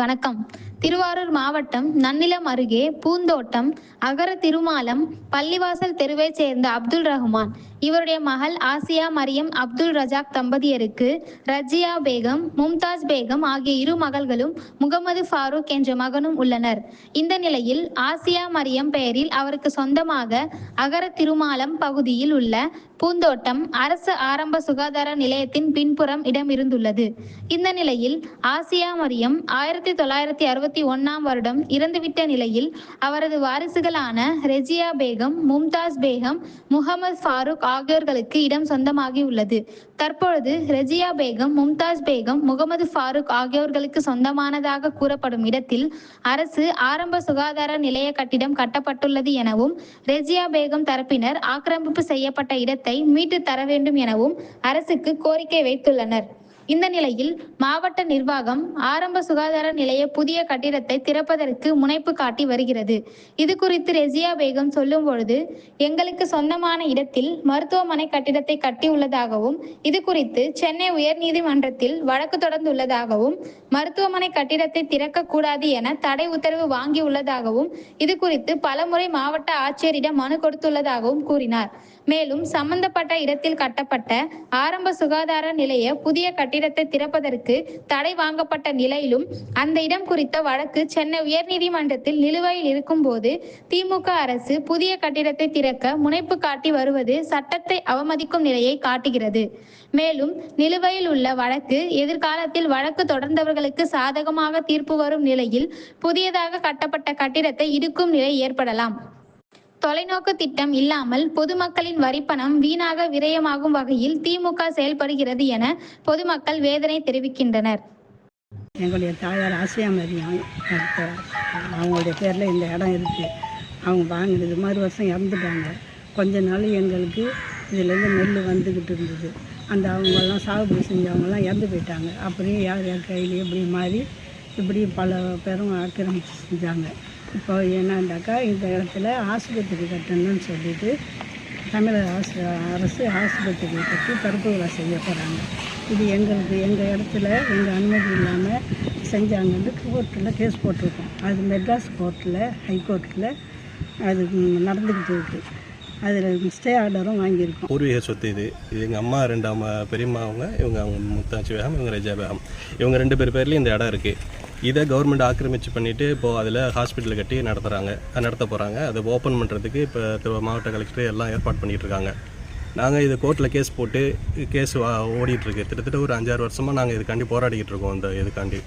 வணக்கம். திருவாரூர் மாவட்டம் நன்னிலம் அருகே பூந்தோட்டம் அகர திருமாலம் பள்ளிவாசல் தெருவைச் சேர்ந்த அப்துல் ரஹ்மான். இவருடைய மகள் ஆசியா மரியம் அப்துல் ரஜாக் தம்பதியருக்கு ரஜியா பேகம் மும்தாஜ் பேகம் ஆகிய இரு மகள்களும் முகமது ஃபாரூக் என்ற மகனும் உள்ளனர். இந்த நிலையில் ஆசியா மரியம் பெயரில் அவருக்கு சொந்தமாக அகர திருமாலம் பகுதியில் உள்ள பூந்தோட்டம் அரசு ஆரம்ப சுகாதார நிலையத்தின் பின்புறம் இடமிருந்துள்ளது. இந்த நிலையில் ஆசியா மரியம் ஆயிரத்தி தொள்ளாயிரத்தி அறுபத்தி ஒன்னாம் வருடம் இறந்துவிட்ட நிலையில் அவரது வாரிசுகளான ரெஜியா பேகம் மும்தாஸ் பேகம் முகமது ஃபாரூக் ஆகியோர்களுக்கு இடம் சொந்தமாகி உள்ளது தற்பொழுது ரெஜியா பேகம் மும்தாஸ் பேகம் முகமது ஃபாரூக் ஆகியோர்களுக்கு சொந்தமானதாக கூறப்படும் இடத்தில் அரசு ஆரம்ப சுகாதார நிலைய கட்டிடம் கட்டப்பட்டுள்ளது எனவும் ரெஜியா பேகம் தரப்பினர் ஆக்கிரமிப்பு செய்யப்பட்ட இடத்தை மீட்டு தர வேண்டும் எனவும் அரசுக்கு கோரிக்கை வைத்துள்ளனர். இந்த நிலையில் மாவட்ட நிர்வாகம் ஆரம்ப சுகாதார நிலைய புதிய கட்டிடத்தை திறப்பதற்கு முனைப்பு காட்டி வருகிறது. இது குறித்து ரெசியா பேகம் சொல்லும் பொழுது எங்களுக்கு சொந்தமான இடத்தில் மருத்துவமனை கட்டிடத்தை கட்டியுள்ளதாகவும் இது குறித்து சென்னை உயர்நீதிமன்றத்தில் வழக்கு தொடர்ந்துள்ளதாகவும் மருத்துவமனை கட்டிடத்தை திறக்கக்கூடாது என தடை உத்தரவு வாங்கியுள்ளதாகவும் இது குறித்து பலமுறை மாவட்ட ஆட்சியரிடம் மனு கொடுத்துள்ளதாகவும் கூறினார். மேலும் சம்பந்தப்பட்ட இடத்தில் கட்டப்பட்ட ஆரம்ப சுகாதார நிலைய புதிய கட்டிடத்தை திறப்பதற்கு தடை வாங்கப்பட்ட நிலையிலும் அந்த இடம் குறித்த வழக்கு சென்னை உயர்நீதிமன்றத்தில் நிலுவையில் இருக்கும்போது திமுக அரசு புதிய கட்டிடத்தை திறக்க முனைப்பு காட்டி வருவது சட்டத்தை அவமதிக்கும் நிலையை காட்டுகிறது. மேலும் நிலுவையில் உள்ள வழக்கு எதிர்காலத்தில் வழக்கு தொடர்ந்தவர்களுக்கு சாதகமாக தீர்ப்பு வரும் நிலையில் புதியதாக கட்டப்பட்ட கட்டிடத்தை இடிக்கும் நிலை ஏற்படலாம். தொலைநோக்கு திட்டம் இல்லாமல் பொதுமக்களின் வரிப்பணம் வீணாக விரயமாகும் வகையில் திமுக செயல்படுகிறது என பொதுமக்கள் வேதனை தெரிவிக்கின்றனர். எங்களுடைய தாயார் ஆசியாமரியம் அவங்களுடைய பேரில் இந்த இடம் இருக்குது அவங்க வாங்கினது மாதிரி வருஷம் இறந்துட்டாங்க. கொஞ்ச நாள் எங்களுக்கு இதுலேருந்து நெல் வந்துக்கிட்டு இருந்தது. அந்த அவங்கெல்லாம் சாகுபடி செஞ்சவங்கெல்லாம் இறந்து போயிட்டாங்க. அப்படியே யார் யார் கையில் இப்படி மாறி இப்படி பல பேரும் ஆக்கிரமிச்சு செஞ்சாங்க. இப்போ என்னண்டாக்கா இந்த இடத்துல ஆஸ்பத்திரி கட்டணும்னு சொல்லிட்டு தமிழக ஆசு அரசு ஆஸ்பத்திரி கட்டி திறப்பு விழா செய்ய போகிறாங்க இது எங்களுக்கு எங்கள் இடத்துல எங்கள் அனுமதி இல்லாமல் செஞ்சாங்கன்னு கோர்ட்டில் கேஸ் போட்டிருக்கோம். அது மெட்ராஸ் கோர்ட்டில் ஹைகோர்ட்டில் அது நடந்துக்கிட்டு இருக்குது அதில் ஸ்டே ஆர்டரும் வாங்கியிருக்கோம். பூர்வீக சொத்து இது. இது எங்கள் அம்மா ரெண்டு அம்மா பெரியம்மா அவங்க இவங்க அவங்க முத்தாச்சி பேகம் இவங்க ரெஜா பேகம் இவங்க ரெண்டு பேர் பேர்லேயும் இந்த இடம் இருக்குது இதை கவர்மெண்ட் ஆக்கிரமிச்சு பண்ணிவிட்டு இப்போது அதில் ஹாஸ்பிட்டல் கட்டி நடத்துகிறாங்க நடத்த போகிறாங்க அதை ஓப்பன் பண்ணுறதுக்கு இப்போ மாவட்ட கலெக்டர் எல்லாம் ஏற்பாடு பண்ணிகிட்டு இருக்காங்க. நாங்கள் இது கோர்ட்டில் கேஸ் போட்டு கேஸ் ஓடிட்டுருக்கு கிட்டத்தட்ட ஒரு அஞ்சாறு வருஷமாக நாங்கள் இதுக்காண்டி போராடிக்கிட்டு இருக்கோம் இந்த இதுக்காண்டி.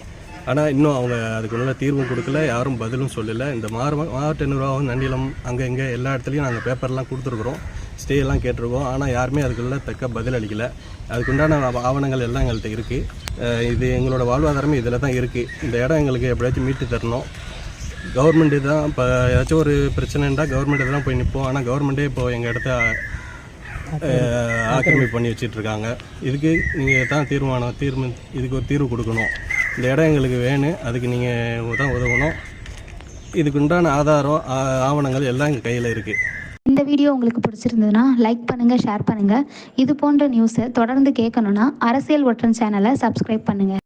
ஆனால் இன்னும் அவங்க அதுக்கு உள்ள தீர்வும் கொடுக்கல யாரும் பதிலும் சொல்லலை. இந்த மாறு மாவட்ட நிர்வாகம் நண்டிலம் அங்கே இங்கே எல்லா இடத்துலையும் நாங்கள் பேப்பர்லாம் கொடுத்துருக்குறோம். ஸ்டே எல்லாம் கேட்டிருக்கோம். ஆனால் யாருமே அதுக்குள்ள தக்க பதில் அளிக்கலை. அதுக்குண்டான ஆவணங்கள் எல்லாம் எங்கள்கிட்ட இருக்குது இது எங்களோட வாழ்வாதாரமே இதில் தான் இருக்குது இந்த இடம் எங்களுக்கு எப்படியாச்சும் மீட்டு தரணும். கவர்மெண்ட்டு தான் இப்போ ஏதாச்சும் ஒரு பிரச்சனைன்றா கவர்மெண்ட்டு தான் போய் நிற்போம் ஆனால் கவர்மெண்ட்டே இப்போ எங்கள் இடத்த ஆக்கிரமிப்பு பண்ணி வச்சிட்டு இருக்காங்க இதுக்கு நீங்கள் தான் தீர்மானம் தீர்வு இதுக்கு ஒரு தீர்வு கொடுக்கணும். இந்த இடம் எங்களுக்கு வேணும் அதுக்கு நீங்கள் தான் உதவணும். இதுக்கு உண்டான ஆதாரம் ஆ- ஆவணங்கள் எல்லாம் எங்கள் கையில் இருக்குது இந்த வீடியோ உங்களுக்கு பிடிச்சிருந்ததுன்னா லைக் பண்ணுங்கள் ஷேர் பண்ணுங்கள் இது போன்ற நியூஸை தொடர்ந்து கேட்கணுன்னா அரசியல் ஒற்றன் சேனலை சப்ஸ்கிரைப் பண்ணுங்கள்